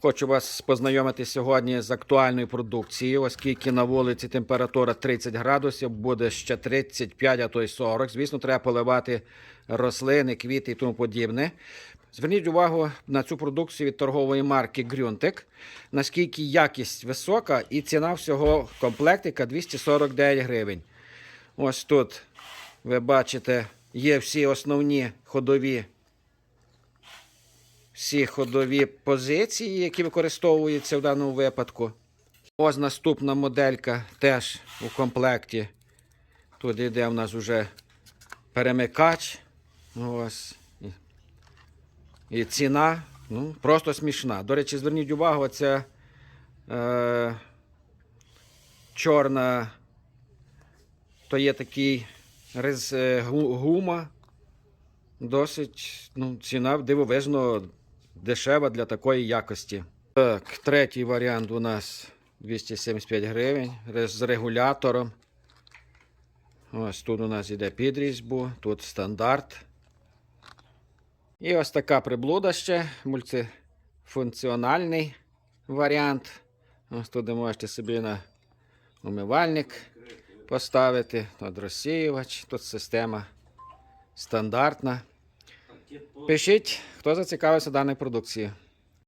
Хочу вас познайомити сьогодні з актуальною продукцією, оскільки на вулиці температура 30 градусів, буде ще 35, а то й 40. Звісно, треба поливати рослини, квіти і тому подібне. Зверніть увагу на цю продукцію від торгової марки Gruntek, наскільки якість висока і ціна всього комплектика 249 гривень. Ось тут ви бачите, є всі основні ходові всі ходові позиції, які використовуються в даному випадку. Ось наступна моделька теж у комплекті. Тут йде в нас вже перемикач. Ось. І- ціна ну, просто смішна. До речі, зверніть увагу, це е, чорна, то є такий рез, е, гу- гума. Досить ну, ціна дивовижно дешева для такої якості. Так, третій варіант у нас 275 гривень з регулятором. Ось тут у нас йде підрізьбу, тут стандарт. І ось така приблуда ще, мультифункціональний варіант. Ось тут ви можете собі на умивальник поставити. Тут розсіювач, тут система стандартна. Пишіть, хто зацікавився даною продукцією.